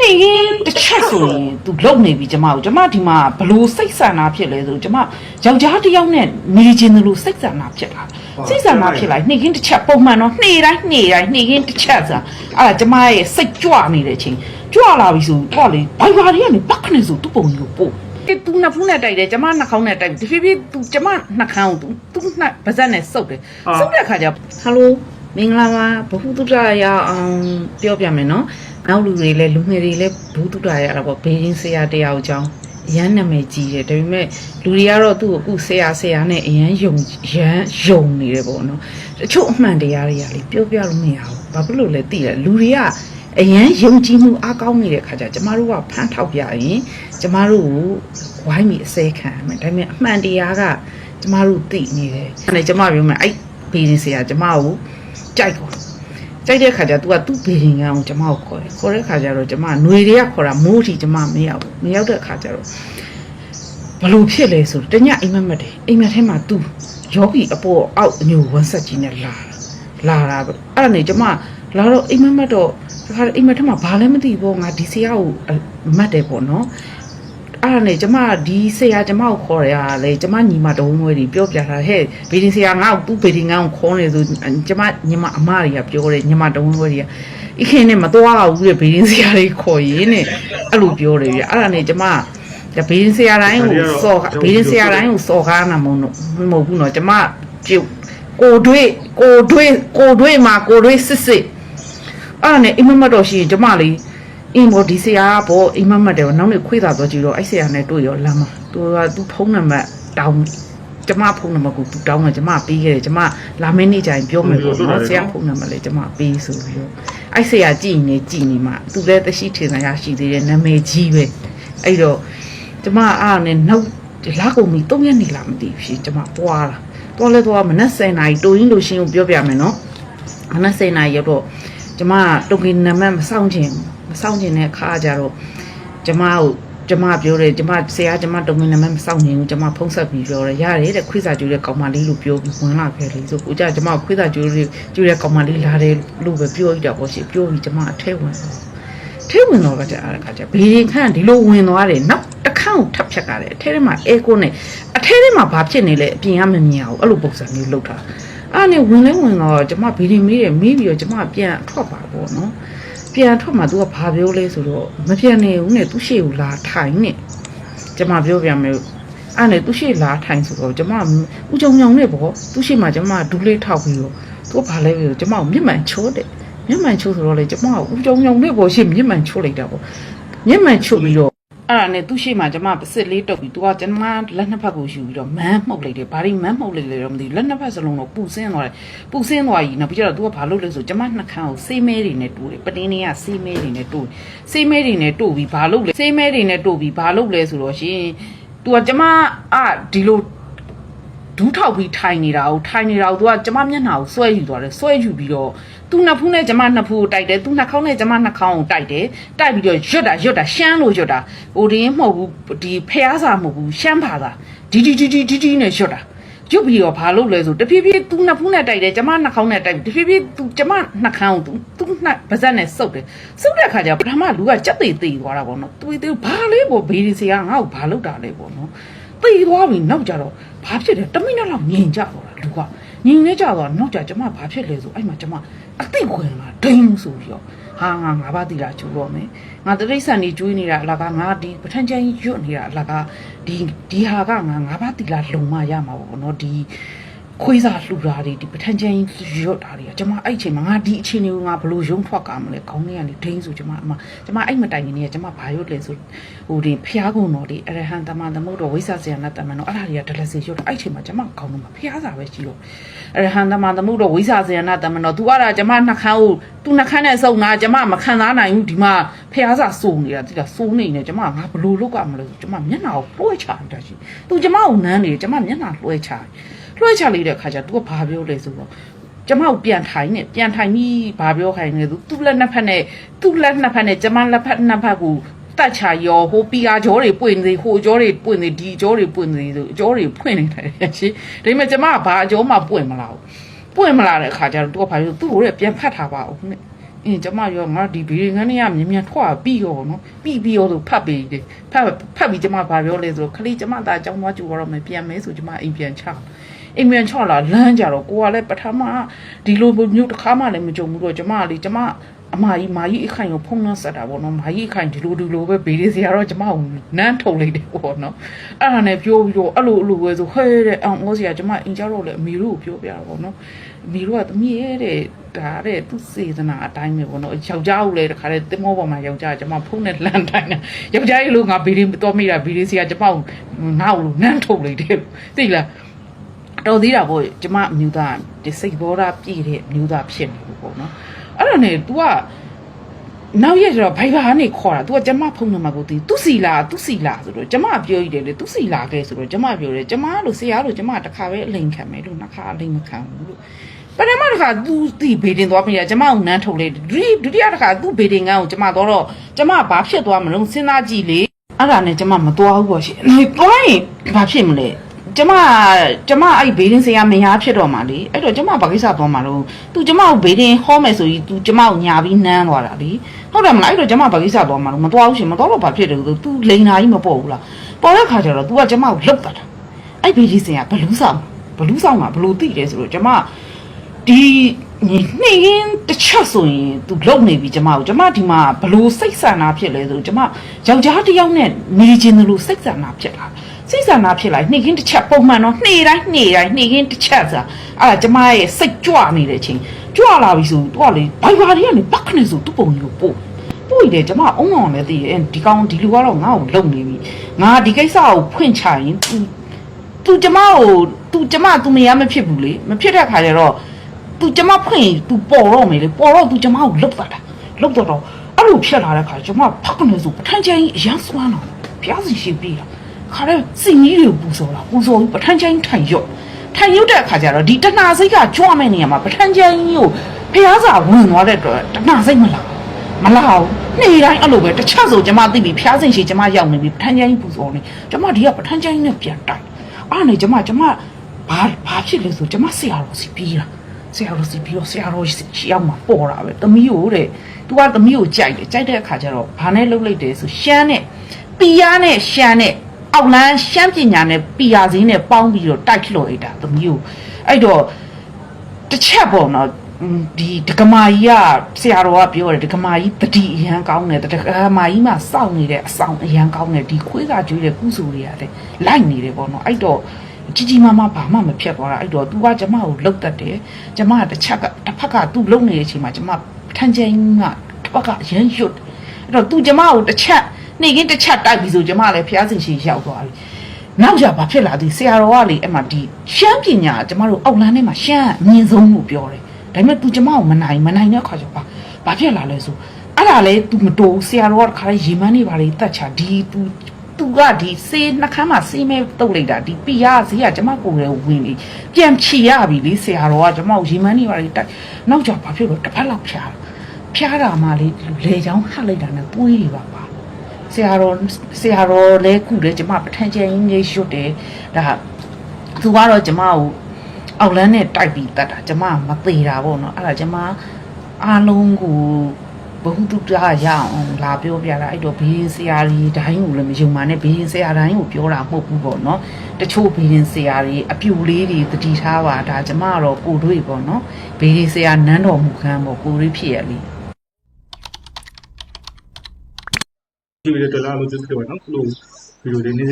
နေရင်တစ်ချက်ဆိုရင် तू လုံနေပြီကျမကိုကျမဒီမှာဘလို့စိတ်ဆန္ဒဖြစ်လဲဆိုကျမယောက်ျားတစ်ယောက်နဲ့နေခြင်းတယ်လို့စိတ်ဆန္ဒဖြစ်လာစိတ်ဆန္ဒဖြစ်လာနေရင်တစ်ချက်ပုံမှန်တော့နှေတိုင်းနှေတိုင်းနှေရင်တစ်ချက်ဆိုတာအဲ့ဒါကျမရဲ့စိတ်ကြွနေတဲ့အချိန်ကြွလာပြီဆိုတော့လေဘိုင်ဘာတွေကနေပတ်ခနေဆိုသူ့ပုံကြီးကိုပို့အဲ तू နှစ်ဖူးနဲ့တိုက်တယ်ကျမနှာခေါင်းနဲ့တိုက်တယ်တဖြည်းဖြည်း तू ကျမနှာခေါင်း तू तू နှာပါးစပ်နဲ့စုပ်တယ်စုပ်တဲ့ခါကျဟယ်လို မင်္ဂလာပါဘဟုတုတ္တရအောင်ပြောပြမယ်နော်နောက်လူတွေလည်းလူငယ်တွေလည်းဘူးတုတာရတာပေါ့ဘေးချင်းဆရာတယောက်အကြောင်းအရန်နာမည်ကြီးတယ်ဒါပေမဲ့လူတွေကတော့သူ့ကိုအခုဆရာဆရာနဲ့အရန်ယုံရန်ယုံနေတယ်ပေါ့နော်တချို့အမှန်တရားတွေကလေပြောပြလို့မရဘူးဘာဖြစ်လို့လဲသိတယ်လူတွေကအရန်ယုံကြည်မှုအားကောင်းနေတဲ့ခါကျကျမတို့ကဖမ်းထောက်ပြရင်ကျမတို့ကိုဝိုင်းပြီးအစဲခံရမယ်ဒါပေမဲ့အမှန်တရားကကျမတို့သိနေတယ်အဲ့ဒါကျမပြောမယ်အဲ့ဘေးချင်းဆရာကျမကို ကြိုက်ကုန် ကြိုက်တဲ့ခါကျ तू ကသူ့ဘေရင်ကအောင်ကျမကိုခေါ်တယ်ခေါ်တဲ့ခါကျတော့ကျမຫນွေတွေကခေါ်တာမိုးထီကျမမရောက်ဘူးမရောက်တဲ့ခါကျတော့ဘလို့ဖြစ်လဲဆိုတော့တညအိမ်မက်မက်တယ်အိမ်မက်ထဲမှာ तू ယောဂီအပေါ်အောက်အညိုဝမ်းဆက်ကြီးနဲ့လာတာလာတာပဲအဲ့ဒါနဲ့ကျမလာတော့အိမ်မက်မက်တော့ဒီခါအိမ်မက်ထဲမှာဘာလဲမသိဘူးပေါ့ငါဒီဆရာကိုမတ်တယ်ပေါ့နော် အဲ့ဒါနဲ့ကျမဒီဆရာကျမကိုခေါ်ရတာလေကျမညီမတော်ဝင်းဝဲတွေပြောပြတာဟဲ့ဗီဒီဆရာငါ့ကိုသူ့ဗီဒီငါ့ကိုခေါ်နေဆိုကျမညီမအမတွေကပြောတယ်ညီမတော်ဝင်းဝဲတွေကအခင်နဲ့မသွားဘူးတဲ့ဗီဒီဆရာတွေခေါ်ရင်းနဲ့အဲ့လိုပြောတယ်ပြအဲ့ဒါနဲ့ကျမဒါဗီဒီဆရာတိုင်းကိုစော်ဗီဒီဆရာတိုင်းကိုစော်ကားနာမဟုတ်မဟုတ်ဘူးနော်ကျမပြုတ်ကိုတွေ့ကိုတွေ့ကိုတွေ့မှာကိုတွေ့စစ်စစ်အဲ့ဒါနဲ့အိမ်မက်မက်တော့ရှိရင်ကျမလေး အင်းဘောဒီဆရာကဘောအိမ်မက်မက်တယ်နောက်နေ့ခွေးသာတော့ကြည့်တော့အဲ့ဆရာနဲ့တွေ့ရောလမ်းမှာသူကသူဖုန်းနံပါတ်တောင်းကျမဖုန်းနံပါတ်ကိုသူတောင်းတယ်ကျမပေးခဲ့တယ်ကျမလာမင်းနေ့ကျရင်ပြောမယ်ပေါ့နော်ဆရာဖုန်းနံပါတ်လည်းကျမပေးဆိုပြီးတော့အဲ့ဆရာကြည့်နေကြည့်နေမှသူလည်းတရှိထင်သာရရှိသေးတယ်နာမည်ကြီးပဲအဲ့တော့ကျမအားနဲ့နောက်လာကုန်ပြီ၃ရက်နေလာမသိဘူးရှင်ကျမပွားလာတော့လဲတော့မနက်10:00နာရီတိုရင်းလို့ရှင်းကိုပြောပြမယ်နော်မနက်10:00နာရီရောက်တော့ကျမတုံကင်နံပါတ်မဆောင်ချင်ဘူး မဆောင်ချင်တဲ့အခါကျတော့ကျမကိုကျမပြောတယ်ကျမဆရာကျမတုံငင်နံပါတ်မဆောင်ချင်ဘူးကျမဖုံးဆက်ပြီးပြောတယ်ရတယ်တဲ့ခွေးစာကျူတဲ့ကောင်မလေးလို့ပြောပြီးဝင်လာခဲ့လေဆိုကိုကြကျမခွေးစာကျူလေးကျူတဲ့ကောင်မလေးလာတယ်လို့ပဲပြောရတာပေါ့ရှင်ပြောပြီးကျမအထဲဝင်တော့ထဲဝင်တော့ကကြအားကကြဘေးရင်ခန့်ဒီလိုဝင်သွားတယ်နောက်တစ်ခန့်ကိုထပ်ဖြတ်ကြတယ်အထဲထဲမှာအဲကိုနဲ့အထဲထဲမှာဘာဖြစ်နေလဲအပြင်ကမမြင်အောင်အဲ့လိုပုံစံမျိုးလုပ်တာအဲ့နဲ့ဝင်လဲဝင်တော့ကျမဘေးရင်မေးတယ်မေးပြီးတော့ကျမပြန်ထွက်ပါပေါ့နော် ပြန်ထွက်မှ तू ကဘာပြောလဲဆိုတော့မပြန်နေဘူးနဲ့သူ့ရှေ့ကိုလာထိုင်နဲ့ကျမပြောပြန်မယ်အဲ့နဲ့သူ့ရှေ့လာထိုင်ဆိုတော့ကျမဦးကြုံညောင်နဲ့ပေါ့သူ့ရှေ့မှာကျမဒူးလေးထောက်ပြီးတော့သူကဘာလဲပြီးတော့ကျမကိုမျက်မှန်ချိုးတယ်မျက်မှန်ချိုးဆိုတော့လေကျမကဦးကြုံညောင်နဲ့ပေါ့ရှေ့မျက်မှန်ချိုးလိုက်တာပေါ့မျက်မှန်ချိုးပြီးတော့ အဲ့ဒါနဲ့သူ့ရှေ့မှာကျမပစစ်လေးတုပ်ပြီးသူကကျမလက်နှစ်ဖက်ကိုယူပြီးတော့မန်းမှုတ်လိုက်တယ်ဘာလို့မန်းမှုတ်လိုက်လဲတော့မသိဘူးလက်နှစ်ဖက်စလုံးတော့ပူဆင်းသွားတယ်ပူဆင်းသွားကြီးနောက်ပြီးတော့သူကဘာလုပ်လဲဆိုကျမနှာခမ်းကိုစေးမဲတွေနဲ့တူတယ်ပတင်းတွေကစေးမဲတွေနဲ့တူစေးမဲတွေနဲ့တူပြီးဘာလုပ်လဲစေးမဲတွေနဲ့တူပြီးဘာလုပ်လဲဆိုတော့ရှင်သူကကျမအာဒီလို ဒူးထောက်ပြီးထိုင်နေတာကိုထိုင်နေတာကိုသူကကျမမျက်နှာကိုဆွဲယူသွားတယ်ဆွဲယူပြီးတော့သူနှစ်ဖူးနဲ့ကျမနှစ်ဖူးကိုတိုက်တယ်သူနှစ်ခေါင်းနဲ့ကျမနှစ်ခေါင်းကိုတိုက်တယ်တိုက်ပြီးတော့ရွတ်တာရွတ်တာရှမ်းလို့ရွတ်တာဟိုတင်းမဟုတ်ဘူးဒီဖျားစာမဟုတ်ဘူးရှမ်းဘာသာဒီဒီဒီဒီဒီဒီနဲ့ရွတ်တာရွတ်ပြီးတော့ဘာလုပ်လဲဆိုတဖြည်းဖြည်းသူနှစ်ဖူးနဲ့တိုက်တယ်ကျမနှစ်ခေါင်းနဲ့တိုက်တဖြည်းဖြည်းသူကျမနှစ်ခေါင်းကိုသူသူနှစ်ပါးစပ်နဲ့စုပ်တယ်စုပ်တဲ့ခါကျပထမလူကကြက်သိသေးသွားတာပေါ့နော်သူသေးဘာလေးပေါ့ဘေးဒီစီကငါ့ကိုဘာလုပ်တာလဲပေါ့နော် သိသွားပြီနောက်ကြတော့ဘာဖြစ်တယ်တမိနစ်လောက်ငြိမ်ကြတော့တာလူကငြိမ်နေကြတော့နောက်ကြကျမဘာဖြစ်လဲဆိုအဲ့မှာကျမအသိခွင်လာဒိန်းဆိုပြီးတော့ဟာငါငါဘာတိလာချိုးတော့မယ်ငါတရိษံနေကျွေးနေတာအလားကငါဒီပထန်ချန်ကြီးရွတ်နေတာအလားကဒီဒီဟာကငါငါဘာတိလာလုံမရမှာပေါ့နော်ဒီ ခွေးစားလှူတာတွေဒီပထန်ချန်ကြီးရွတ်တာတွေကကျမအဲ့အချိန်မှာငါဒီအချိန်တွေကိုငါဘလို့ရုံထွက်ကမလဲခေါင်းထဲကနေဒိန်းဆိုကျမအမကျမအဲ့မတိုင်နေနေကျမဘာရွတ်လဲဆိုဟိုဒီဖျားကုန်တော်ဒီအရဟံတမန်သမုဒ္ဒဝိဆာဇယနာတမန်တော်အဲ့ဒါတွေကဒလစီရွတ်တာအဲ့အချိန်မှာကျမခေါင်းထဲမှာဖျားစာပဲရှိတော့အရဟံတမန်သမုဒ္ဒဝိဆာဇယနာတမန်တော် तू အဲ့ဒါကျမနှခမ်းကို तू နှခမ်းနဲ့စုံတာကျမမခံစားနိုင်ဘူးဒီမှာဖျားစာစုံနေတာတိလားစိုးနေနေကျမငါဘလို့လုတ်ကမလို့ကျမမျက်နှာကိုလွှဲချတာရှိ तू ကျမကိုနမ်းနေတယ်ကျမမျက်နှာလွှဲချ လွှဲချလိုက်တဲ့အခါကျ तू ကဘာပြောလဲဆိုတော့ကျမကိုပြန်ထိုင်နေပြန်ထိုင်ပြီးဘာပြောခိုင်းလဲသူသူ့လက်နှစ်ဖက်နဲ့သူ့လက်နှစ်ဖက်နဲ့ကျမလက်ဖက်နှစ်ဖက်ကိုတက်ချာရောဟိုပီယာကြောတွေပွင့်နေဟိုကြောတွေပွင့်နေဒီကြောတွေပွင့်နေဆိုအကြောတွေဖွင့်နေတယ်ရှင်ဒါပေမဲ့ကျမကဘာအကြောမှပွင့်မလာဘူးပွင့်မလာတဲ့အခါကျတော့သူကဘာပြောသူ့ကိုလည်းပြန်ဖတ်ထားပါဦးနဲ့အင်းကျမရောငါဒီဗီဒီငန်းနဲ့ကမြင်မြန်ထွက်ပြီးရောနော်ပြီးပြီးရောဆိုဖတ်ပြီးတယ်ဖတ်ဖတ်ပြီးကျမဘာပြောလဲဆိုတော့ခလေးကျမသားအကြောင်းသွားကြည့်တော့မယ်ပြန်မဲဆိုကျမအိမ်ပြန်ချ အိမ်ပြန်ချလာလမ်းကြတော့ကိုကလည်းပထမဒီလိုမျိုးတစ်ခါမှလည်းမကြုံဘူးတော့ကျမကလေကျမအမကြီးမာကြီးအခိုင်ကိုဖုံးနှဆက်တာပေါ့နော်မာကြီးအခိုင်ဒီလိုဒီလိုပဲဘေးလေးစရာတော့ကျမကိုနန်းထုတ်လိုက်တယ်ပေါ့နော်အဲ့ဒါနဲ့ပြောပြီးတော့အဲ့လိုအဲ့လိုပဲဆိုဟဲတဲ့အောင်ဩစရာကျမအင်ကြတော့လေအမေတို့ကိုပြောပြတာပေါ့နော်အမေတို့ကသမီးရဲ့တဲ့ဒါတဲ့သူစေတနာအတိုင်းပဲပေါ့နော်ယောက်ျားကိုလည်းတခါတည်းတင်မောပေါ်မှာယောက်ျားကျမဖုံးနဲ့လန်တိုင်းတာယောက်ျားကြီးလို့ငါဘေးလေးတော့မိတာဘေးလေးစရာကျမကိုငါ့ကိုနန်းထုတ်လိုက်တယ်သိလား တော်သေးတာပေါ့ကျမအမျိုးသားဒီစိတ်ဘောဓာပြည့်တဲ့အမျိုးသားဖြစ်နေလို့ပေါ့နော်အဲ့ဒါနဲ့ तू ကနောက်ရက်ကျတော့ဘိုင်ဘာကနေခေါ်တာ तू ကကျမဖုန်းနံပါတ်ကိုသိသူစီလာသူစီလာဆိုတော့ကျမပြောရတယ်လေသူစီလာခဲ့ဆိုတော့ကျမပြောတယ်ကျမလို့ဆရာလို့ကျမတစ်ခါပဲအလိန်ခံမယ်လို့နှစ်ခါအလိန်မခံဘူးလို့ပထမတစ်ခါသူဒီဘေဒင်သွားမိတာကျမကိုနန်းထုတ်လိုက်ဒုတိယတစ်ခါသူဘေဒင်ကန်းကိုကျမတော့တော့ကျမဘာဖြစ်သွားမလို့စဉ်းစားကြည့်လေအဲ့ဒါနဲ့ကျမမသွားဘူးပေါ့ရှင်။သွားရင်ဘာဖြစ်မလဲ။ ကျမကျမအဲ့ဘေးဒင်းဆရာမယားဖြစ်တော့မှလေအဲ့တော့ကျမဘာကိစ္စသွားမှာလို့ तू ကျမကိုဘေးဒင်းဟောမယ်ဆိုရင် तू ကျမကိုညာပြီးနမ်းသွားတာလေဟုတ်တယ်မလားအဲ့တော့ကျမဘာကိစ္စသွားမှာလို့မသွားဘူးရှင်မသွားတော့ဘာဖြစ်တယ်လို့ तू လိန်နာကြီးမပေါ့ဘူးလားပေါ်တဲ့ခါကျတော့ तू ကကျမကိုလှုပ်တာအဲ့ဘေးဒင်းဆရာဘလူးဆောင်ဘလူးဆောင်ကဘလူးတိတယ်ဆိုတော့ကျမဒီနေရင်တစ်ချက်ဆိုရင် तू လုံနေပြီကျမကိုကျမဒီမှာဘလို့စိတ်ဆန္ဒဖြစ်လဲဆိုကျမယောက်ျားတစ်ယောက်နဲ့နေခြင်းလို့စိတ်ဆန္ဒဖြစ်လာ စိတ်ဆန္ဒဖြစ်လာနှိခင်းတစ်ချက်ပုံမှန်တော့နှေတိုင်းနှေတိုင်းနှိခင်းတစ်ချက်ဆိုတာအဲ့ဒါကျမရဲ့စိတ်ကြွနေတဲ့အချိန်ကြွလာပြီဆိုသူကလေဘိုင်ဘာတွေကနေပတ်ခနဲ့ဆိုသူ့ပုံကြီးကိုပို့ပို့တယ်ကျမအုံအောင်လည်းသိရဲ့ဒီကောင်ဒီလူကတော့ငါ့ကိုလုံနေပြီငါဒီကိစ္စကိုဖွင့်ချရင်သူသူကျမကိုသူကျမသူမရမဖြစ်ဘူးလေမဖြစ်တဲ့ခါကျတော့သူကျမဖွင့်သူပေါ်တော့မယ်လေပေါ်တော့သူကျမကိုလုတ်သွားတာလုတ်တော့အဲ့လိုဖြစ်လာတဲ့ခါကျမဖက်ကနေဆိုပထန်ချင်အရန်စွမ်းတော့ဘုရားစီရှိပြီလား ခါတဲ့စင်ကြီးတွေပူစော်လာပူစော်ပြီးပထန်းချင်ထိုင်ရွတ်ထိုင်ရွတ်တဲ့အခါကျတော့ဒီတဏှာစိတ်ကကြွမဲ့နေရာမှာပထန်းချင်ကြီးကိုဘုရားစာဝင်သွားတဲ့အတွက်တဏှာစိတ်မလာမလာဘူးနေ့တိုင်းအဲ့လိုပဲတစ်ချက်ဆိုကျမသိပြီဖျားစင်ရှိကျမရောက်နေပြီပထန်းချင်ကြီးပူစော်နေကျမဒီကပထန်းချင်ကြီးနဲ့ပြန်တိုက်အဲ့နဲ့ကျမကျမဘာဘာဖြစ်လဲဆိုကျမဆရာတော်စီပြီးတာဆရာတော်စီပြီးတော့ဆရာတော်ရှိရောက်မှာပေါ်တာပဲသမီးကိုတဲ့ तू ကသမီးကိုကြိုက်တယ်ကြိုက်တဲ့အခါကျတော့ဘာနဲ့လှုပ်လိုက်တယ်ဆိုရှမ်းနဲ့ပီယာနဲ့ရှမ်းနဲ့ အောက်လန်းရှမ်းပညာနဲ့ပီယာစင်းနဲ့ပေါင်းပြီးတော့တိုက်လှော်လိုက်တာသမီးကိုအဲ့တော့တစ်ချက်ပေါ့နော်อืมဒီဒကမာကြီးကဆရာတော်ကပြောတယ်ဒကမာကြီးတတိအရန်ကောင်းတယ်ဒကမာကြီးမှစောင့်နေတဲ့အဆောင်အရန်ကောင်းတယ်ဒီခွေးကကျွေးတဲ့ကုစုတွေရတယ်လိုက်နေတယ်ပေါ့နော်အဲ့တော့ ကြီးကြီးမားမားဘာမှမဖြတ်သွားတာအဲ့တော့ तू ကကျမကိုလှုပ်တတ်တယ်ကျမကတစ်ချက်ကတစ်ဖက်က तू လှုပ်နေတဲ့အချိန်မှာကျမထန်ချင်ကတစ်ဖက်ကအရန်ရွတ်အဲ့တော့ तू ကျမကိုတစ်ချက် နေကင်းတစ်ချက်တိုက်ပြီးဆိုကျမလည်းဖျားစင်ရှိရောက်သွားပြီနောက်ကြဘာဖြစ်လာသည်ဆရာတော်ကလေအဲ့မှာဒီရှမ်းပညာကျမတို့အောက်လန်းထဲမှာရှမ်းအမြင့်ဆုံးလို့ပြောတယ်ဒါပေမဲ့ तू ကျမကိုမနိုင်မနိုင်တဲ့ခါကျတော့ဘာဘာဖြစ်လာလဲဆိုအဲ့ဒါလေ तू မတိုးဆရာတော်ကတခါလေရေမန်းနေပါလေတတ်ချဒီ तू သူကဒီစေးနှခမ်းမှာစေးမဲတုတ်လိုက်တာဒီပီရဈေးကကျမကိုယ်လည်းဝင်ပြီးပြန်ဖြီရပြီလေဆရာတော်ကကျမကိုရေမန်းနေပါလေတိုက်နောက်ကျဘာဖြစ်လို့တစ်ဖက်လောက်ဖြားဖြားတာမှလေလေချောင်းဟတ်လိုက်တာနဲ့ပွေးတွေပါပါ ဆရာတော်ဆရာတော်လည်းခုလည်းကျမပထန်ချင်ကြီးရွတ်တယ်ဒါသူကတော့ကျမကိုအောက်လန်းနဲ့တိုက်ပြီးတတ်တာကျမမသေးတာပေါ့နော်အဲ့ဒါကျမအားလုံးကိုဘဟုတုတရရအောင်လာပြောပြတာအဲ့တော့ဘေးရင်ဆရာကြီးတိုင်းကိုလည်းမယုံပါနဲ့ဘေးရင်ဆရာတိုင်းကိုပြောတာမဟုတ်ဘူးပေါ့နော်တချို့ဘေးရင်ဆရာကြီးအပြူလေးတွေတတိထားပါဒါကျမကတော့ကိုတွေ့ပေါ့နော်ဘေးရင်ဆရာနန်းတော်မူခန်းပေါ့ကိုတွေ့ဖြစ်ရလေ ဒီဗီဒီယိုတက်လာလို့ကြည့်ကြပါနော်လို့ဗီဒီယိုလေးနေ